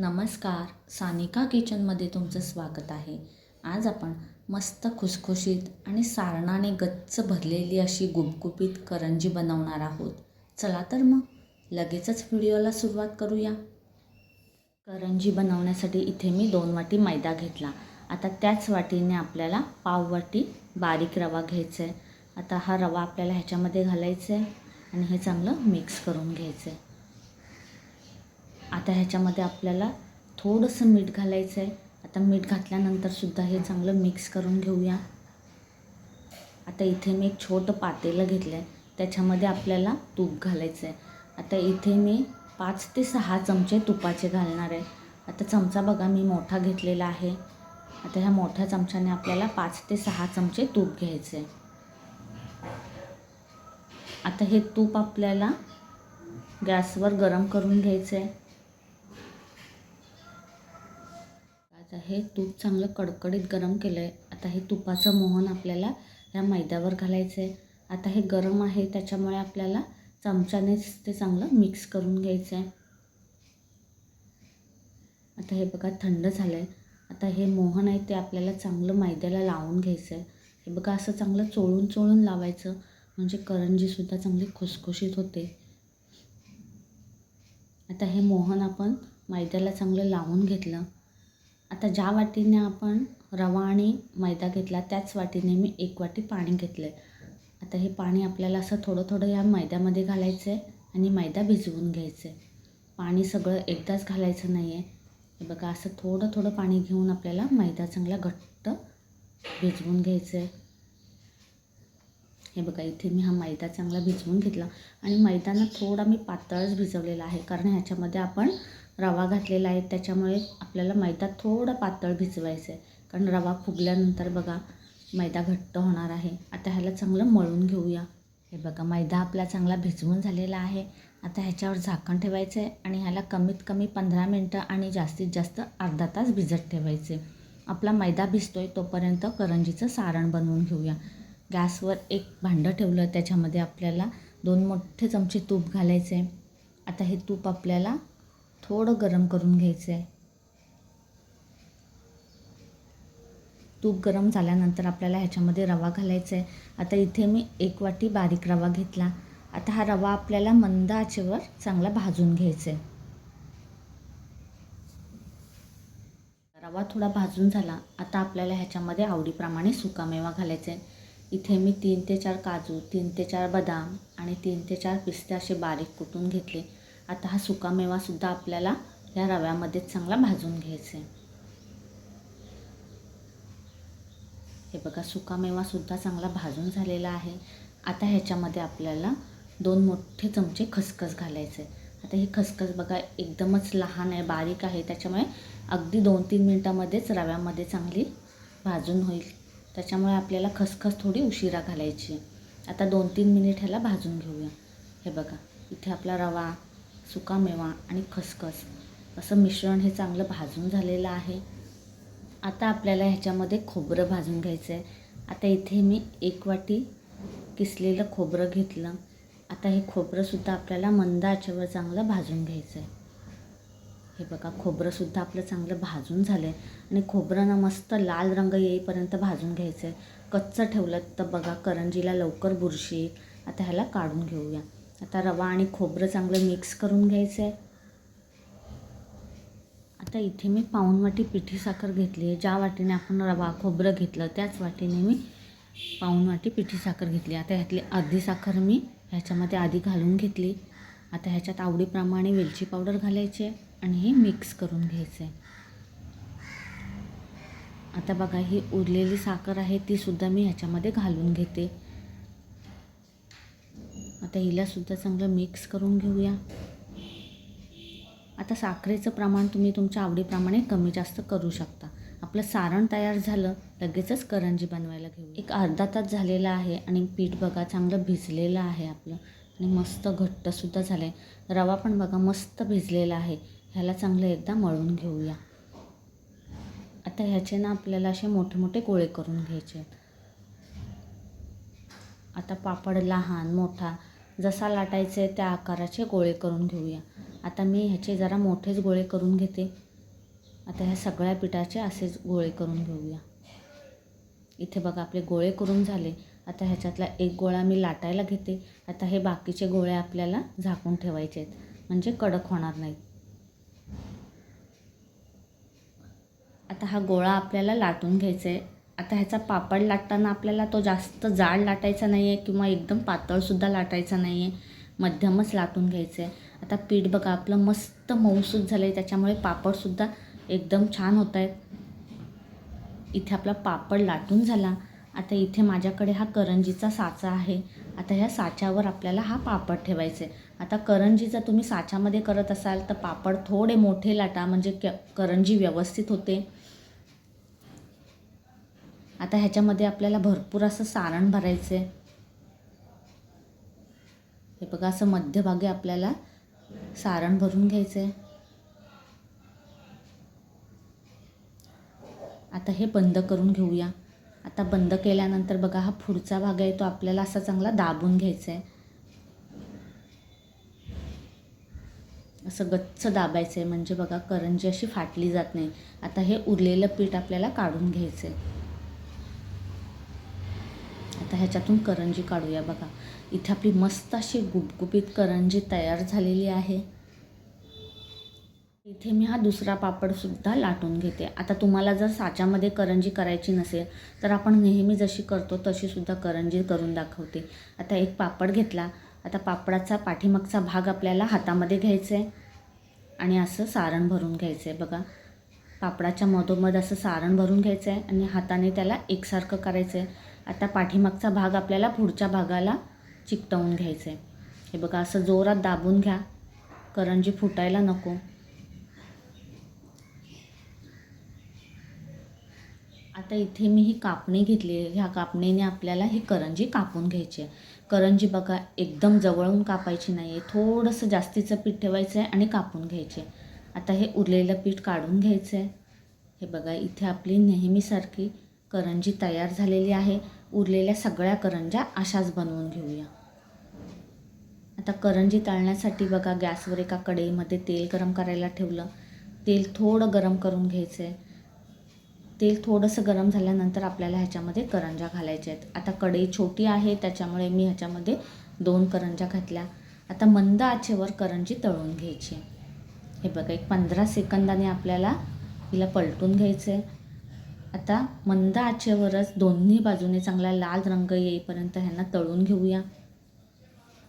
नमस्कार सानिका किचनमध्ये तुमचं स्वागत आहे. आज आपण मस्त खुसखुशीत आणि सारणाने गच्च भरलेली अशी गुपगुपीत करंजी बनवणार आहोत. चला तर मग लगेचच व्हिडिओला सुरुवात करूया. करंजी बनवण्यासाठी इथे मी दोन वाटी मैदा घेतला. आता त्याच वाटीने आपल्याला पाव वाटी बारीक रवा घ्यायचा आहे आता हा रवा आपल्याला ह्याच्यामध्ये घालायचा आहे आणि हे चांगलं मिक्स करून घ्यायचं आहे आता ह्याच्यामध्ये आपल्याला थोडंसं मीठ घालायचं आहे. आता मीठ घातल्यानंतरसुद्धा हे चांगलं मिक्स करून घेऊया. आता इथे मी एक छोटं पातेलं घेतलं आहे त्याच्यामध्ये आपल्याला तूप घालायचं आहे आता इथे मी पाच ते सहा चमचे तुपाचे घालणार आहे. आता चमचा बघा मी मोठा घेतलेला आहे. आता ह्या मोठ्या चमच्याने आपल्याला पाच ते सहा चमचे तूप घ्यायचे आहे आता हे तूप आपल्याला गॅसवर गरम करून घ्यायचं आहे आता हे तूप चांगलं कडकडीत गरम केलं आहे आता हे तुपाचं मोहन आपल्याला ह्या मैद्यावर घालायचं आहे आता हे गरम आहे त्याच्यामुळे आपल्याला चमच्यानेच ते चांगलं मिक्स करून घ्यायचं आहे आता हे बघा थंड झालं आहे आता हे मोहन आहे ते आपल्याला चांगलं मैद्याला लावून घ्यायचं आहे हे बघा असं चांगलं चोळून चोळून लावायचं. म्हणजे करंजीसुद्धा चांगली खुसखुशीत होते. आता हे मोहन आपण मैद्याला चांगलं लावून घेतलं. आता ज्या वाटीने आपण रवा आणि मैदा घेतला त्याच वाटीने मी एक वाटी पाणी घेतलं आहे आता हे पाणी आपल्याला असं थोडं थोडं या मैद्यामध्ये घालायचं आहे आणि मैदा भिजवून घ्यायचं आहे पाणी सगळं एकदाच घालायचं नाही आहे हे बघा असं थोडं थोडं पाणी घेऊन आपल्याला मैदा चांगला घट्ट भिजवून घ्यायचं आहे हे बघा इथे मी हा मैदा चांगला भिजवून घेतला. आणि मैदाना थोडा मी पातळच भिजवलेला आहे कारण ह्याच्यामध्ये आपण रवा घातलेला आहे. त्याच्यामुळे आपल्याला मैदा थोडं पातळ भिजवायचं आहे कारण रवा फुगल्यानंतर बघा मैदा घट्ट होणार आहे. आता ह्याला चांगलं मळून घेऊया. हे बघा मैदा आपला चांगला भिजवून झालेला आहे. आता ह्याच्यावर झाकण ठेवायचं आहे आणि ह्याला कमीत कमी पंधरा मिनटं आणि जास्तीत जास्त अर्धा तास भिजत ठेवायचे आपला मैदा भिजतो आहे तोपर्यंत करंजीचं सारण बनवून घेऊया. गॅसवर एक भांडं ठेवलं त्याच्यामध्ये आपल्याला दोन मोठे चमचे तूप घालायचे आहे आता हे तूप आपल्याला थोडं गरम करून घ्यायचं आहे तूप गरम झाल्यानंतर आपल्याला ह्याच्यामध्ये रवा घालायचा आहे आता इथे मी एक वाटी बारीक रवा घेतला. आता हा रवा आपल्याला मंद आचेवर चांगला भाजून घ्यायचा आहे रवा थोडा भाजून झाला. आता आपल्याला ह्याच्यामध्ये आवडीप्रमाणे सुकामेवा घालायचा आहे इथे मी तीन ते चार काजू तीन ते चार बदाम आणि तीन ते चार पिस्ते असे बारीक कुटून घेतले. आता हा सुकामेवासुद्धा आपल्याला या रव्यामध्ये चांगला भाजून घ्यायचा आहे हे बघा सुकामेवासुद्धा चांगला भाजून झालेला आहे. आता ह्याच्यामध्ये आपल्याला दोन मोठे चमचे खसखस घालायचे आता ही खसखस बघा एकदमच लहान आहे बारीक आहे. त्याच्यामुळे अगदी दोन तीन मिनटामध्येच रव्यामध्ये चांगली भाजून होईल. त्याच्यामुळे आपल्याला खसखस थोडी उशिरा घालायची. आहे आता दोन तीन मिनिट ह्याला भाजून घेऊया. हे बघा इथे आपला रवा सुकामेवा आणि खसखस असं मिश्रण हे चांगलं भाजून झालेलं आहे. आता आपल्याला ह्याच्यामध्ये खोबरं भाजून घ्यायचं आहे आता इथे मी एक वाटी किसलेलं खोबरं घेतलं. आता हे खोबरंसुद्धा आपल्याला मंद आचेवर चांगलं भाजून घ्यायचं आहे हे बघा खोबरंसुद्धा आपलं चांगलं भाजून झालं आहे आणि खोबरं ना मस्त लाल रंग येईपर्यंत भाजून घ्यायचं आहे कच्चं ठेवलं तर बघा करंजीला लवकर बुरशी आता ह्याला काढून घेऊया. आता रवा आणि खोबरं चांगलं मिक्स करून घ्यायचं आहे आता इथे मी पाऊण वाटी पिठी साखर घेतली आहे. ज्या वाटीने आपण रवा खोबरं घेतलं त्याच वाटीने मी पाऊण वाटी पिठी साखर घेतली आता ह्यातली अर्धी साखर मी ह्याच्यामध्ये आधी घालून घेतली. आता ह्याच्यात आवडीप्रमाणे वेलची पावडर घालायची आहे आणि हे मिक्स करून घ्यायचं आहे. आता बघा ही उरलेली साखर आहे तीसुद्धा मी ह्याच्यामध्ये घालून घेते. आता हिलासुद्धा चांगलं मिक्स करून घेऊया. आता साखरेचं प्रमाण तुम्ही तुमच्या आवडीप्रमाणे कमी जास्त करू शकता. आपलं सारण तयार झालं लगेचच करंजी बनवायला घेऊ एक अर्धा तास झालेला आहे आणि पीठ बघा चांगलं भिजलेलं आहे आपलं. आणि मस्त घट्टसुद्धा झालं आहे रवा पण बघा मस्त भिजलेला आहे. ह्याला चांगलं एकदा मळून घेऊया. आता ह्याचे ना आपल्याला असे मोठे मोठे गोळे करून घ्यायचे आता पापड लहान मोठा जसा लाटायचे त्या आकाराचे गोळे करून घेऊया. आता मी ह्याचे जरा मोठेच गोळे करून घेते. आता ह्या सगळ्या पिठाचे असेच गोळे करून घेऊया. इथे बघा आपले गोळे करून झाले. आता ह्याच्यातला एक गोळा मी लाटायला घेते. आता हे बाकीचे गोळे आपल्याला झाकून ठेवायचे आहेत. म्हणजे कडक होणार नाहीत. आता हा गोळा आपल्याला लाटून घ्यायचा आहे. आता ह्याचा पापड लाटताना आपल्याला तो जास्त जाड लाटायचा नाही आहे किंवा एकदम पातळसुद्धा लाटायचा नाही आहे मध्यमच लाटून घ्यायचं आहे आता पीठ बघा आपलं मस्त मऊसूत झालं आहे त्याच्यामुळे पापडसुद्धा एकदम छान होत आहेत इथे आपला पापड लाटून झाला. आता इथे माझ्याकडे हा करंजीचा साचा आहे. आता ह्या साच्यावर आपल्याला हा पापड ठेवायचा. आहे आता करंजी जर तुम्ही साच्यामध्ये करत असाल तर पापड थोडे मोठे लाटा म्हणजे क करंजी व्यवस्थित होते. आता ह्याच्यामध्ये आपल्याला भरपूर असं सारण भरायचं. आहे हे बघा असं मध्यभागी आपल्याला सारण भरून घ्यायचं. आहे आता हे बंद करून घेऊया. आता बंद केल्यानंतर बघा हा पुढचा भाग आहे तो आपल्याला असा चांगला दाबून घ्यायचा आहे. असं गच्च दाबायचं आहे म्हणजे बघा करंजी अशी फाटली जात नाही. आता हे उरलेलं पीठ आपल्याला काढून घ्यायचं आहे आता ह्याच्यातून करंजी काढूया बघा. इथे आपली मस्त अशी गुपगुपीत करंजी तयार झालेली आहे. इथे मी हा दुसरा पापडसुद्धा लाटून घेते. आता तुम्हाला जर साच्यामध्ये करंजी करायची नसेल तर आपण नेहमी जशी करतो तशीसुद्धा करंजी करून दाखवते. आता एक पापड घेतला. आता पापडाचा पाठीमागचा भाग आपल्याला हातामध्ये घ्यायचा आहे आणि असं सारण भरून घ्यायचं आहे. बघा पापडाच्या मधोमध असं सारण भरून घ्यायचं आहे आणि हाताने त्याला एकसारखं करायचं आहे. आता पाठीमागचा भाग आपल्याला पुढच्या भागाला चिकटवून घ्यायचं आहे. हे बघा असं जोरात दाबून घ्या. करंजी फुटायला नको. आता इथे मी ही कापणी घेतली आहे. ह्या कापणीने आपल्याला ही करंजी कापून घ्यायची आहे. करंजी बघा एकदम जवळून कापायची नाही आहे थोडंसं जास्तीचं पीठ ठेवायचं आहे आणि कापून घ्यायचे आता हे उरलेलं पीठ काढून घ्यायचं आहे हे बघा इथे आपली नेहमीसारखी करंजी तयार झालेली आहे. उरलेल्या सगळ्या करंज्या अशाच बनवून घेऊया. आता करंजी तळण्यासाठी बघा गॅसवर एका कढईमध्ये तेल गरम करायला ठेवलं. तेल थोडं गरम करून घ्यायचं आहे तेल थोडंसं गरम झाल्यानंतर आपल्याला ह्याच्यामध्ये करंज्या घालायच्या आहेत. आता कढई छोटी आहे त्याच्यामुळे मी ह्याच्यामध्ये दोन करंज्या घातल्या. आता मंद आचेवर करंजी तळून घ्यायची हे बघा एक पंधरा सेकंदाने आपल्याला हिला पलटून घ्यायचं आहे आता मंद आचेवरच दोन्ही बाजूने चांगला लाल रंग येईपर्यंत ह्यांना तळून घेऊया.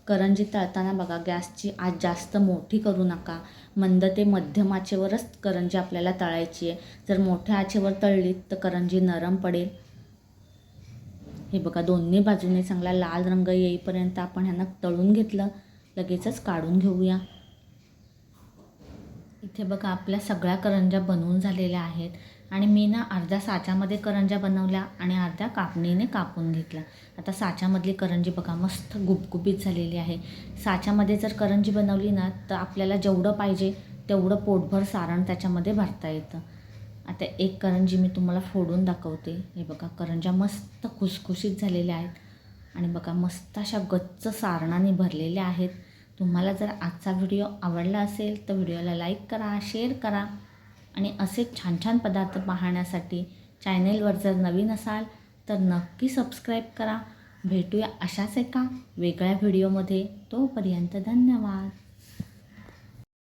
करंजी तळताना बघा गॅसची आज जास्त मोठी करू नका. मंद ते मध्यम आचेवरच करंजी आपल्याला तळायची आहे. जर मोठ्या आचेवर तळलीत तर करंजी नरम पडेल. हे बघा दोन्ही बाजूने चांगला लाल रंग येईपर्यंत आपण ह्यांना तळून घेतलं. लगेचच काढून घेऊया. इथे बघा आपल्या सगळ्या करंज्या बनवून झालेल्या आहेत. आणि मी ना अर्ध्या साच्यामध्ये करंज्या बनवल्या आणि अर्ध्या कापणीने कापून घेतल्या. आता साच्यामधली करंजी बघा मस्त गुबगुबीत झालेली आहे. साच्यामध्ये जर करंजी बनवली ना तर आपल्याला जेवढं पाहिजे तेवढं पोटभर सारण त्याच्यामध्ये भरता येतं. आता एक करंजी मी तुम्हाला फोडून दाखवते. हे बघा करंज्या मस्त खुसखुशीत झालेल्या आहेत. आणि बघा मस्त अशा गच्च सारणाने भरलेल्या आहेत. तुम्हाला जर आजचा व्हिडिओ आवडला असेल तर व्हिडिओला लाईक करा शेअर करा. आणि असे छान छान पदार्थ पाहण्यासाठी चॅनेलवर जर नवीन असाल तर नक्की सबस्क्राईब करा. भेटूया अशाच एका वेगळ्या व्हिडिओमध्ये तोपर्यंत धन्यवाद.